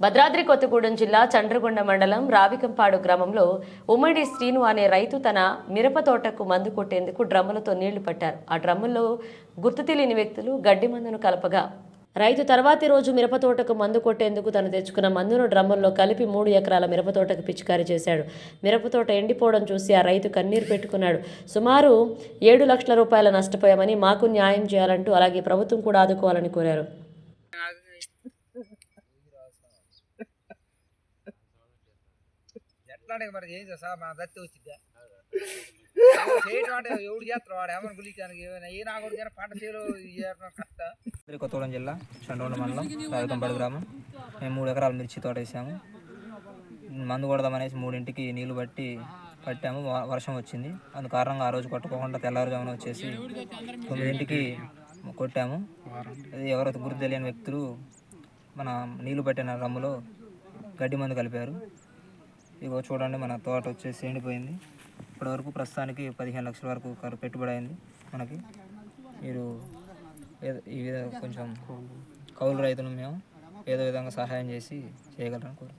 భద్రాద్రి కొత్తగూడెం జిల్లా చండ్రగొండ మండలం రావికంపాడు గ్రామంలో ఉమ్మడి శ్రీను అనే రైతు తన మిరప తోటకు మందు కొట్టేందుకు డ్రమ్ములతో నీళ్ళు పట్టారు. ఆ డ్రమ్ముల్లో గుర్తు తెలియని వ్యక్తులు గడ్డి మందును కలపగా రైతు తర్వాతి రోజు మిరప తోటకు మందు కొట్టేందుకు తను తెచ్చుకున్న మందును డ్రమ్ముల్లో కలిపి మూడు ఎకరాల మిరప తోటకు పిచికారీ చేశాడు. మిరప తోట ఎండిపోవడం చూసి ఆ రైతు కన్నీరు పెట్టుకున్నాడు. సుమారు ఏడు లక్షల రూపాయల నష్టపోయామని మాకు న్యాయం చేయాలంటూ అలాగే ప్రభుత్వం కూడా ఆదుకోవాలని కోరారు. అంటే మరి ఏం చేస్తా మన దత్తి వచ్చిద్దా. కొత్తగూడెం జిల్లా చండవల మండలం రావికంపాడు గ్రామం. మేము మూడు ఎకరాల మిర్చి తోట వేసాము. మందు కొడదామనేసి మూడింటికి నీళ్ళు బట్టి పట్టాము. వ- వర్షం వచ్చింది. అందు కారణంగా ఆ రోజు కొట్టుకోకుండా తెల్లవారుజామున వచ్చేసి తొమ్మిదింటికి కొట్టాము. అది ఎవరో గుర్తు తెలియని వ్యక్తులు మన నీళ్ళు పట్టిన రమ్ములో గడ్డి మందు కలిపారు. ఇగో చూడండి మన తోట వచ్చేసి ఎండిపోయింది. ఇప్పటివరకు ప్రస్తుతానికి పదిహేను లక్షల వరకు పెట్టుబడి అయింది మనకి. మీరు ఏదో ఈ విధంగా కొంచెం కౌలు రైతులు మేము ఏదో విధంగా సహాయం చేసి చేయగలరని కోరుతున్నాం